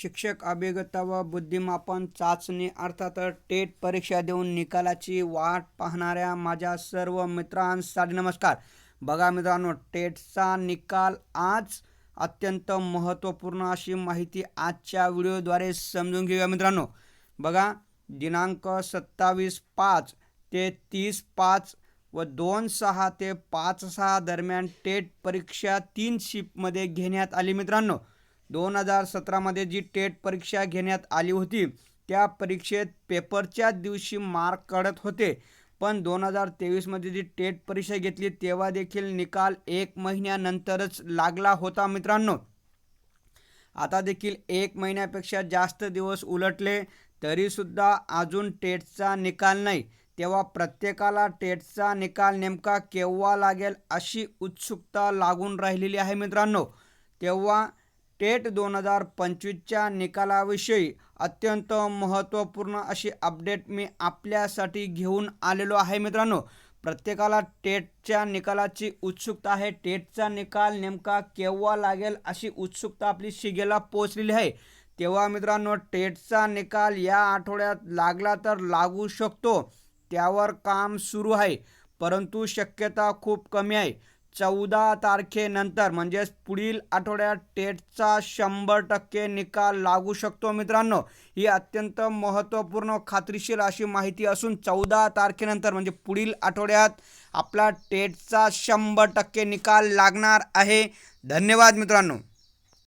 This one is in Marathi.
शिक्षक अभिगता व बुद्धिमापन चाचणी अर्थात टेट परीक्षा देऊन निकालाची वाट पाहणाऱ्या माझ्या सर्व मित्रांसाठी नमस्कार. बघा मित्रांनो टेटचा निकाल आज अत्यंत महत्त्वपूर्ण अशी माहिती आजच्या व्हिडिओद्वारे समजून घेऊया मित्रांनो. बघा दिनांक सत्तावीस पाच ते तीस पाच व दोन सहा ते पाच सहा दरम्यान टेट परीक्षा तीन शिफ्टमध्ये घेण्यात आली मित्रांनो. दोन हजार सतरामध्ये जी टेट परीक्षा घेण्यात आली होती त्या परीक्षेत पेपरच्या दिवशी मार्क काढत होते. पण दोन हजार तेवीसमध्ये जी टेट परीक्षा घेतली तेव्हा देखील निकाल एक महिन्यानंतरच लागला होता मित्रांनो. आता देखील एक महिन्यापेक्षा जास्त दिवस उलटले तरीसुद्धा अजून टेटचा निकाल नाही. तेव्हा प्रत्येकाला टेटचा निकाल नेमका केव्हा लागेल अशी उत्सुकता लागून राहिलेली आहे मित्रांनो. तेव्हा टेट दोन हजार पंचवीसच्या निकालाविषयी अत्यंत महत्त्वपूर्ण अशी अपडेट मी आपल्यासाठी घेऊन आलेलो आहे मित्रांनो. प्रत्येकाला टेटच्या निकालाची उत्सुकता आहे. टेटचा निकाल नेमका केव्हा लागेल अशी उत्सुकता आपली शिगेला पोचलेली आहे. तेव्हा मित्रांनो टेटचा निकाल या आठवड्यात लागला तर लागू शकतो. त्यावर काम सुरू आहे. परंतु शक्यता खूप कमी आहे. चौदा तारखेनंतर म्हणजेच पुढील आठवड्यात टेटचा शंभर टक्के निकाल लागू शकतो मित्रांनो. ही अत्यंत महत्त्वपूर्ण खात्रीशीर अशी माहिती असून चौदा तारखेनंतर म्हणजे पुढील आठवड्यात आपला टेटचा शंभर टक्के निकाल लागणार आहे. धन्यवाद मित्रांनो.